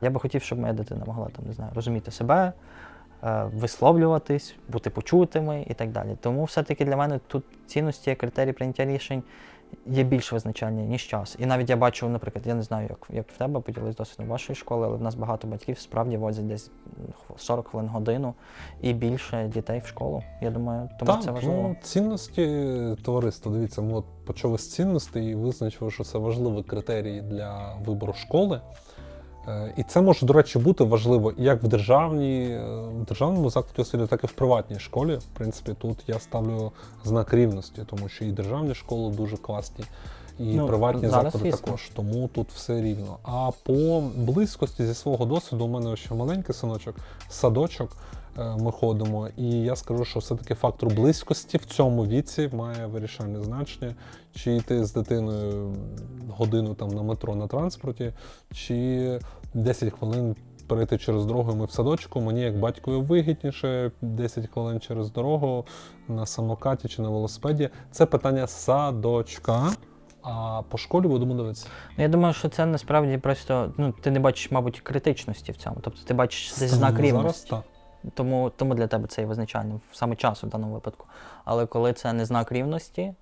Я би хотів, щоб моя дитина могла там, не знаю, розуміти себе, е, висловлюватись, бути почутими і так далі. Тому все-таки для мене тут цінності, критерії прийняття рішень є більш визначальні, ніж час. І навіть я бачу, наприклад, я не знаю, як, як в тебе поділись досвідом вашої школи, але в нас багато батьків справді возять десь 40 хвилин годину і більше дітей в школу. Я думаю, тому так, це важливо. Ну, цінності товариства. Дивіться, ми от почали з цінностей і визначили, що це важливий критерій для вибору школи. Е, І це може, до речі, бути важливо як в державній, е, в державному закладі освіти, так і в приватній школі. В принципі, тут я ставлю знак рівності, тому що і державні школи дуже класні, і Ну, приватні заклади звісно. також. Тому тут все рівно. А по близькості зі свого досвіду, у мене ще маленький синочок, садочок. е, Ми ходимо, і я скажу, що все-таки фактор близькості в цьому віці має вирішальне значення, чи йти з дитиною годину там на метро на транспорті, чи 10 хвилин перейти через дорогу. Ми в садочку. Мені як батькові вигідніше 10 хвилин через дорогу на самокаті чи на велосипеді. Це питання садочка. А по школі будемо дивитися. Ну, Я думаю, що це насправді просто ну, ти не бачиш, мабуть, критичності в цьому. Тобто ти бачиш десь знак зараз рівності. так. Тому, тому для тебе це є визначальним саме час у даному випадку. Але коли це не знак рівності,